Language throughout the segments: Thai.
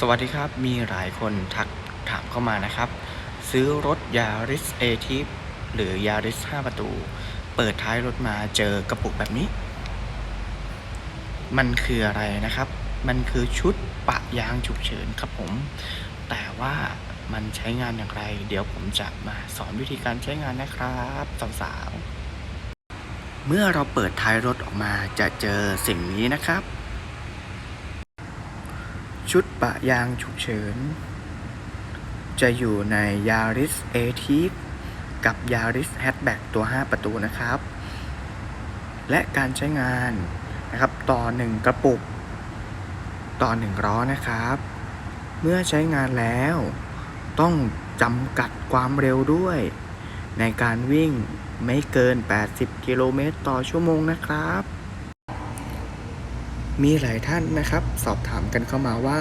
สวัสดีครับ มีหลายคนทักถามเข้ามานะครับ ซื้อรถยาริสเอทีฟหรือยาริส5ประตู เปิดท้ายรถมาเจอกระปุกแบบนี้ มันคืออะไรนะครับ มันคือชุดปะยางฉุกเฉินครับผม แต่ว่ามันใช้งานอย่างไร เดี๋ยวผมจะมาสอนวิธีการใช้งานนะครับสาวๆเมื่อเราเปิดท้ายรถออกมาจะเจอสิ่งนี้นะครับ ชุดปะยางฉุกเฉิน จะอยู่ใน Yaris a t i v กับ Yaris Hatchback ตัว 5 ประตูนะครับ และการใช้งานนะครับต่อ 1 กระปุก ต่อ 1 ล้อนะครับ เมื่อใช้งานแล้วต้องจำกัดความเร็วด้วย ในการวิ่งไม่เกิน 80 กิโลเมตรต่อชั่วโมงนะครับ มีหลายท่านนะครับ สอบถามกันเข้ามาว่า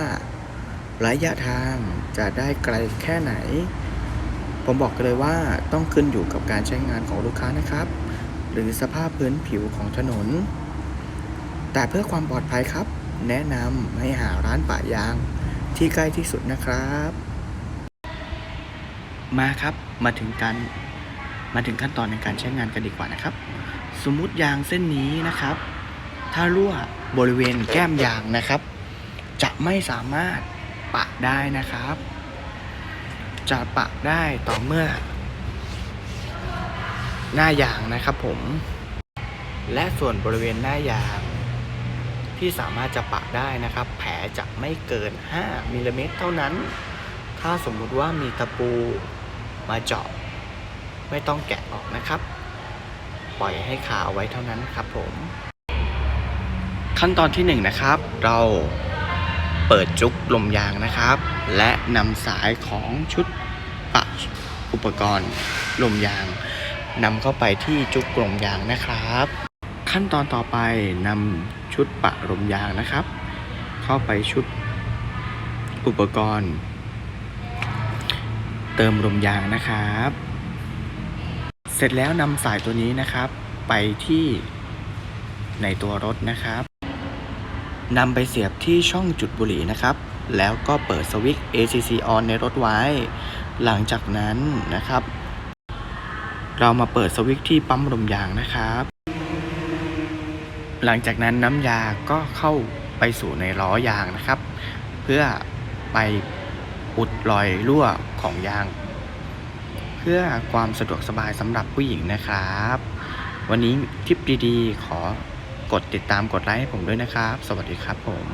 ระยะทางจะได้ไกลแค่ไหน ผมบอกเลยว่าต้องขึ้นอยู่กับการใช้งานของลูกค้านะครับ หรือสภาพพื้นผิวของถนน แต่เพื่อความปลอดภัยครับ แนะนำให้หาร้านปะยางที่ใกล้ที่สุดนะครับ มาครับมาถึงการมาถึงขั้นตอนในการใช้งานกันดีกว่านะครับ สมมุติยางเส้นนี้นะครับ ถ้ารั่วบริเวณแก้มยางนะครับ จะไม่สามารถปะได้นะครับ จะปะได้ต่อเมื่อ หน้ายางนะครับผม และส่วนบริเวณหน้ายาง ที่สามารถจะปะได้นะครับ แผลจะไม่เกิน 5มิลลิเมตรเท่านั้น ถ้าสมมุติว่ามีตะปูมาเจาะ ไม่ต้องแกะออกนะครับ ปล่อยให้คาเอาไว้เท่านั้นครับผม ขั้นตอนที่1นงนะครับ เราเปิดจุกลมยางนะครับ และนำสายของชุดปะอุปกรณ์ลมยางนำเข้าไปที่จุกลมยางนะครับ ขั้นตอนต่อไปนำชุดปะลมยางนะครับ เข้าไปชุดอุปกรณ์ เติมลมยางนะครับ เสร็จแล้วนำสายตัวนี้นะครับ ไปที่ในตัวรถนะครับ นำไปเสียบที่ช่องจุดบุหรี่นะครับ แล้วก็เปิดสวิตช์ ACC on ในรถไว้ หลังจากนั้นนะครับ เรามาเปิดสวิตช์ที่ปั๊มลมยางนะครับ หลังจากนั้นน้ำยาก็เข้าไปสู่ในล้อยางนะครับ เพื่อไปอุดรอยรั่วของยาง เพื่อความสะดวกสบายสำหรับผู้หญิงนะครับ วันนี้ทิปดีๆ ขอ กดติดตามกดไลค์ให้ผมด้วยนะครับ สวัสดีครับผม